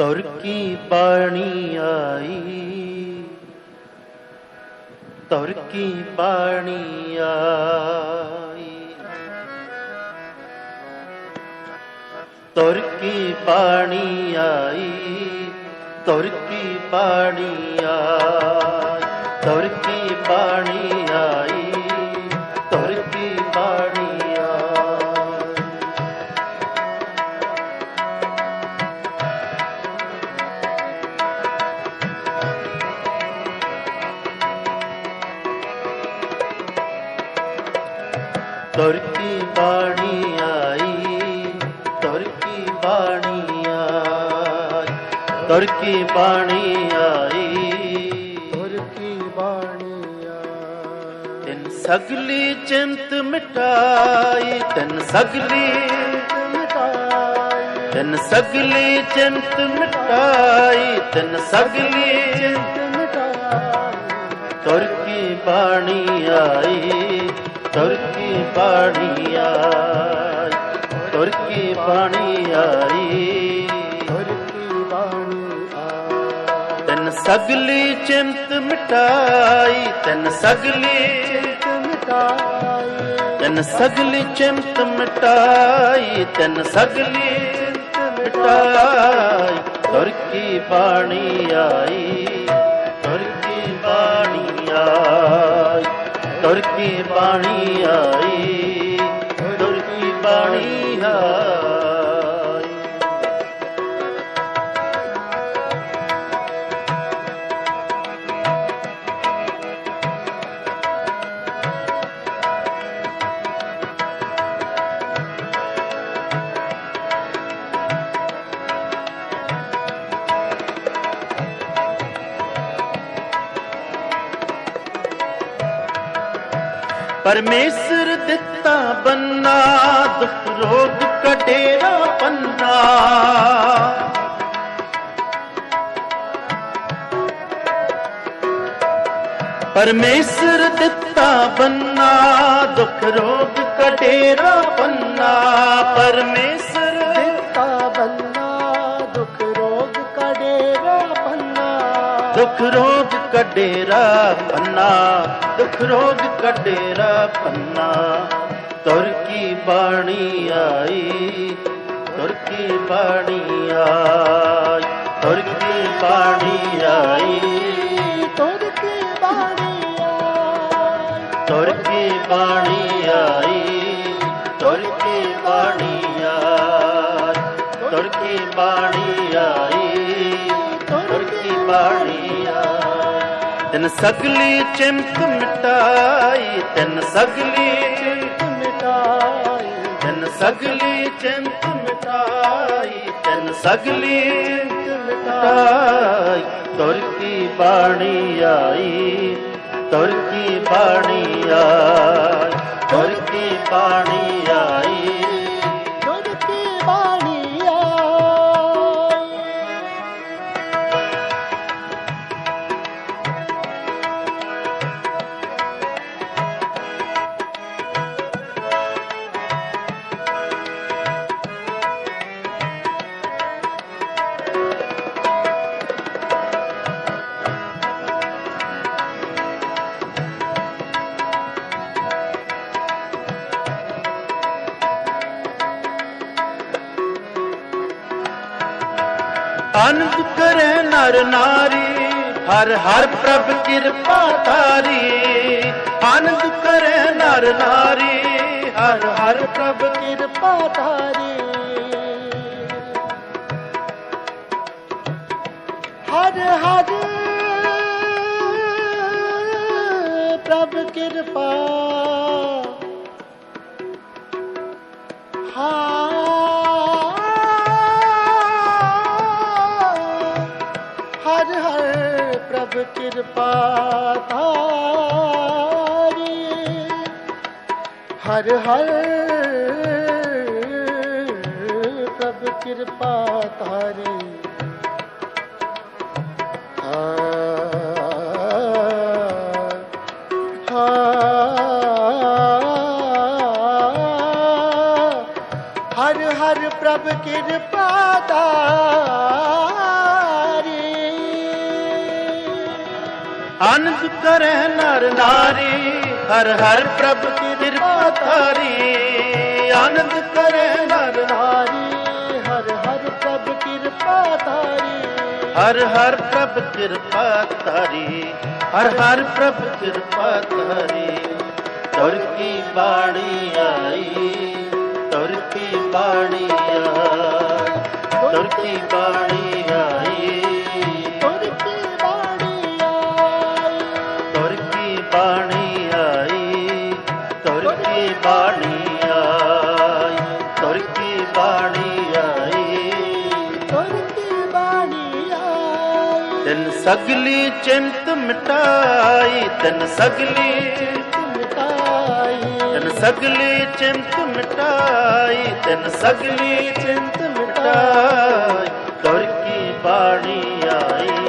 ਤੁਰ ਕੀ ਬਾਣੀ ਆਈ। ਤੁਰ ਕੀ ਬਾਣੀ ਆਈ। ਤੁਰ ਕੀ ਬਾਣੀ ਆਈ। ਤੁਰ ਕੀ ਬਾਣੀ ਆਈ। ਤੁਰ ਤੁਰ ਕੀ ਬਾਣੀ ਆਈ ਤੁਰ ਕੀ ਬਾਣੀ ਆਈ ਤੁਰ ਕੀ ਬਾਣੀ ਆਈ। ਤੁਰ ਕੀ ਬਾਣੀ ਆਈ। ਤਿੰਨ ਸਗਲੀ ਚਿੰਤ ਮਿਟਾਈ ਤਿੰਨ ਸਗਲੀ ਤਿੰਨ ਸਗਲੀ ਚਿੰਤ ਮਿਟਾਈ ਤਿੰਨ ਸਗਲੀ ਚਿੰਤ ਮਿਟਾਈ। ਤੁਰ ਕੀ ਬਾਣੀ ਆਈ। ਤੁਰ ਕੀ ਬਾਣੀ ਆਈ ਤੁਰ ਕੀ ਬਾਣੀ ਆਈ। ਤੁਰ ਕੀ ਬਾਣੀ ਆਈ। ਤਿੰਨ ਸਗਲੀ ਚਿੰਤ ਮਿਟਾਈ ਤਿੰਨ ਸਗਲੀ ਚਿੰਤ ਮਿਟਾਈ। ਤਿੰਨ ਸਗਲੀ ਚਿੰਤ ਮਿਟਾਈ ਤਿੰਨ ਸਗਲੀ ਮਿਟਾਈ। ਤੁਰ ਕੀ ਬਾਣੀ ਆਈ। ਤੁਰ ਕੀ ਬਾਣੀ ਆਈ? ਤੁਰ ਕੀ ਬਾਣੀ ਆਈ? ਪਰਮੇਸ਼ਰ ਦਿੱਤਾ ਬੰਨਾ, ਦੁੱਖ ਰੋਗ ਕਟੇਰਾ ਪੰਨਾ। ਪਰਮੇਸ਼ਰ ਦਿੱਤਾ ਬੰਨਾ, ਦੁੱਖ ਰੋਗ ਕਟੇਰਾ ਬੰਨਾ ਪਰਮੇਸ਼ਰ ਦਿੱਤਾ ਬੰਨਾ, ਦੁੱਖ ਰੋਗ ਕੜੇਰਾ ਬੰਨਾ ਦੁੱਖ ਰੋਗ ਕਡੇਰਾ ਪੰਨਾ ਦੁਖ ਰੋਗ ਕਡੇਰਾ ਪੰਨਾ। ਤੁਰ ਕੀ ਬਾਣੀ ਆਈ ਤੁਰ ਕੀ ਬਾਣੀ ਆਈ ਤੁਰ ਕੀ ਬਾਣੀ ਆਈ। ਤੁਰ ਕੀ ਬਾਣੀ ਆਈ। ਤੁਰ ਕੀ ਬਾਣੀ ਆਈ ਤੁਰ ਕੀ ਬਾਣੀ ਆਈ ਤੁਰ ਕੀ ਬਾਣੀ ਆਈ ਤੁਰ ਕੀ ਬਾਣੀ ਤਨ ਸਗਲੀ ਚਿੰਤ ਮਿਟਾਈ, ਤਨ ਸਗਲੀ ਚਿੰਤ ਮਿਟਾਈ, ਤਨ ਸਗਲੀ ਚਿੰਤ ਮਿਟਾਈ, ਤਨ ਸਗਲੀ ਚਿੰਤ ਮਿਟਾਈ। ਤੁਰ ਕੀ ਬਾਣੀ ਆਈ, ਤੁਰ ਕੀ ਬਾਣੀ ਆਈ, ਤੁਰ ਕੀ ਬਾਣੀ ਆਈ। ਆਨੰਦ ਕਰੇ ਨਰ ਨਾਰੀ, ਹਰ ਹਰ ਪ੍ਰਭ ਕਿਰਪਾ ਤਾਰੀ ਆਨੰਦ ਕਰੇ ਨਰ ਨਾਰੀ, ਹਰ ਹਰ ਪ੍ਰਭ ਕਿਰਪਾ ਤਾਰੀ ਹਰ ਹਰ ਪ੍ਰਭ ਕਿਰਪਾ, ਹਰ ਪ੍ਰਭ ਕਿਰਪਾ ਤਾਰੀ ਹਰ ਹਰ ਪ੍ਰਭ ਕਿਰਪਾ ਤਾਰੇ ਹਰ ਹਰ ਪ੍ਰਭ ਕਿਰਪਾ ਤਾਰੇ ਆਨੰਦ ਕਰੈ ਨਰ ਨਾਰੀ, ਹਰ ਹਰ ਪ੍ਰਭ ਕਿਰਪਾ ਧਾਰੀ। ਆਨੰਦ ਕਰੈ ਨਰ ਨਾਰੀ, ਹਰ ਹਰ ਪ੍ਰਭ ਕਿਰਪਾ ਧਾਰੀ। ਹਰ ਹਰ ਪ੍ਰਭ ਕਿਰਪਾ ਧਾਰੀ, ਹਰ ਹਰ ਪ੍ਰਭ ਕਿਰਪਾ ਧਾਰੀ। ਤੁਰ ਕੀ ਬਾਣੀ ਆਈ, ਤੁਰ ਕੀ ਬਾਣੀ ਆਈ, ਤੁਰ ਕੀ ਬਾਣੀ ਤੁਰ ਕੀ ਬਾਣੀ ਆਈ ਤਨ ਸਗਲੀ ਚਿੰਤ ਮਿਟਾਈ, ਤਨ ਸਗਲੀ ਮਿਟਾਈ ਤਨ ਸਗਲੀ ਚਿੰਤ ਮਿਟਾਈ, ਤਨ ਸਗਲੀ ਚਿੰਤ ਮਿਟਾਈ। ਤੁਰ ਕੀ ਬਾਣੀ ਆਈ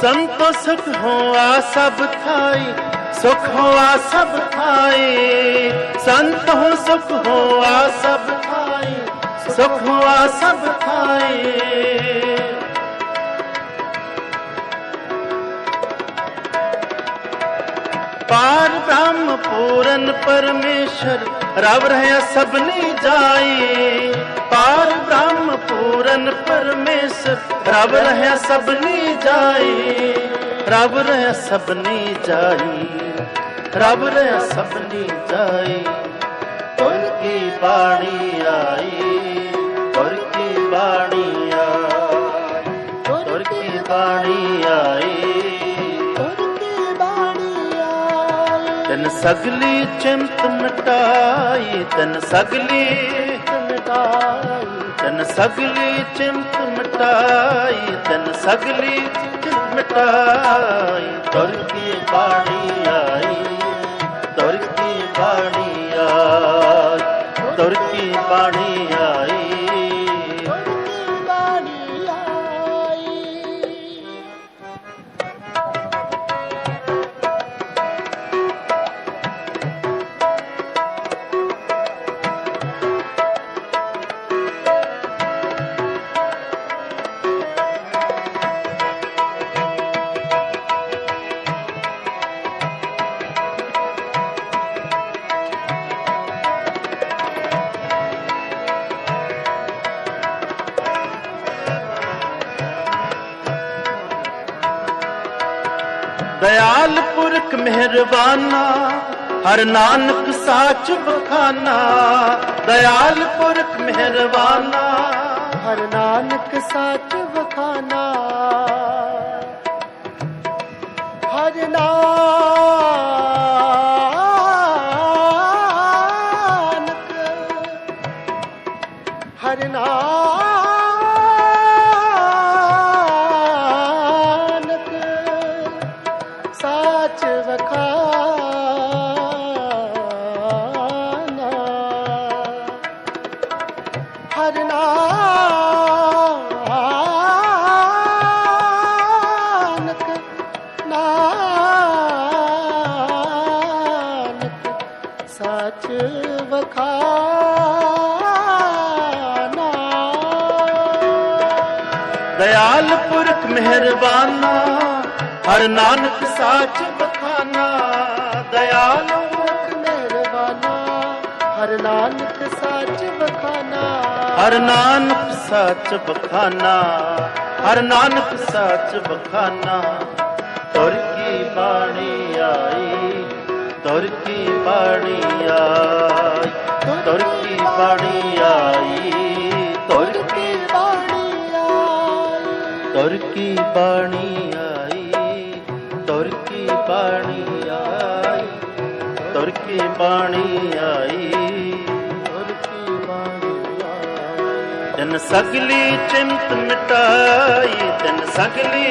संतो सुख हो आ सब थाई सुख हो आ सब थाई संत हो सुख हो आ सब थाई सुख हो आ सब थाई पार ब्रह्म पूरन परमेश्वर रव रह सबने जाए पार ਪੂਰਨ ਪਰਮੇਸ਼ਰ ਰਵ ਰਹਿ ਸਭਨੀ ਜਾਈ। ਰਵ ਰਹਿ ਸਭਨੀ ਜਾਈ। ਰਵ ਰਹਿ ਸਭਨੀ ਜਾਈ। ਤੁਰ ਕੀ ਬਾਣੀ ਆਈ? ਤੁਰ ਕੀ ਬਾਣੀ ਆਈ? ਤੁਰ ਕੀ ਬਾਣੀ ਆਈ? ਤਨ ਸਗਲੀ ਚਿੰਤ ਮਿਟਾਈ ਤਨ ਸਗਲੀ ਮਿਟਾਈ ਤਨ ਸਗਲੀ ਚਿੰਤ ਮਟਾਈ, ਤਨ ਸਗਲੀ ਚਿੰਤ ਮਟਾਈ। ਤੁਰ ਕੀ ਬਾਣੀ ਆਈ, ਤੁਰ ਕੀ ਬਾਣੀ ਆਈ, ਤੁਰ ਕੀ ਬਾਣੀ ਦਇਆਲ ਪੁਰਖ ਮਿਹਰਬਾਨਾ ਹਰ ਨਾਨਕ ਸਾਚ ਬਖਾਨਾ ਦਇਆਲ ਪੁਰਖ ਮਿਹਰਬਾਨਾ ਹਰ ਨਾਨਕ ਸਾਚ ਨਾਨਕ ਨਾਨਕ, ਸੱਚ ਵਖਾਨਾ। ਦਇਆਲ ਪੁਰਖ ਮਿਹਰਬਾਨਾ, ਹਰ ਨਾਨਕ ਸਾਚ ਬਖਾਨਾ ਦਇਆਲ ਪੁਰਖ ਮਿਹਰਬਾਨਾ, ਹਰ ਨਾਨਕ ਸੱਚ ਵਖਾਨਾ। ਹਰ ਨਾਨਕ ਸੱਚ ਬਖਾਨਾ, ਹਰ ਨਾਨਕ ਸੱਚ ਬਖਾਨਾ। ਤੁਰ ਕੀ ਬਾਣੀ ਆਈ, ਤੁਰ ਕੀ ਬਾਣੀ ਆਈ, ਤੁਰ ਕੀ ਬਾਣੀ ਆਈ, ਤੁਰ ਕੀ ਬਾਣੀ ਆਈ। ਤੁਰ ਕੀ ਬਾਣੀ ਆਈ, ਤੁਰ ਕੀ ਬਾਣੀ ਆਈ, ਤੁਰ ਕੀ ਬਾਣੀ ਆਈ। ਤਨ ਸਗਲੀ ਚਿੰਤ ਮਿਟਾਈ ਤਨ ਸਗਲੀ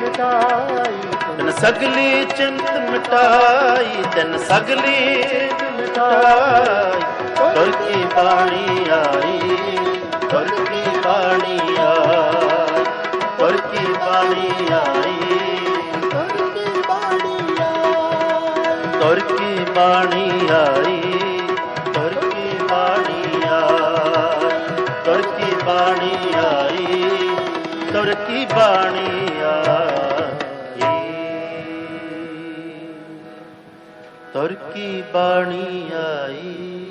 ਮਿਟਾਈ ਤਨ ਸਗਲੀ ਚਿੰਤ ਮਿਟਾਈ ਤਨ ਸਗਲੀ ਮਿਟਾਈ। ਤੁਰ ਕੀ ਬਾਣੀ ਆਈ ਤੁਰ ਕੀ ਬਾਣੀ ਆਈ ਤੁਰ ਕੀ ਬਾਣੀ ਆਈ। ਤੁਰਕੀ ਬਾਣੀ ਆਈ। ਤੁਰ ਕੀ ਬਾਣੀ ਆਈ। ਤੁਰ ਕੀ ਬਾਣੀ ਆਈ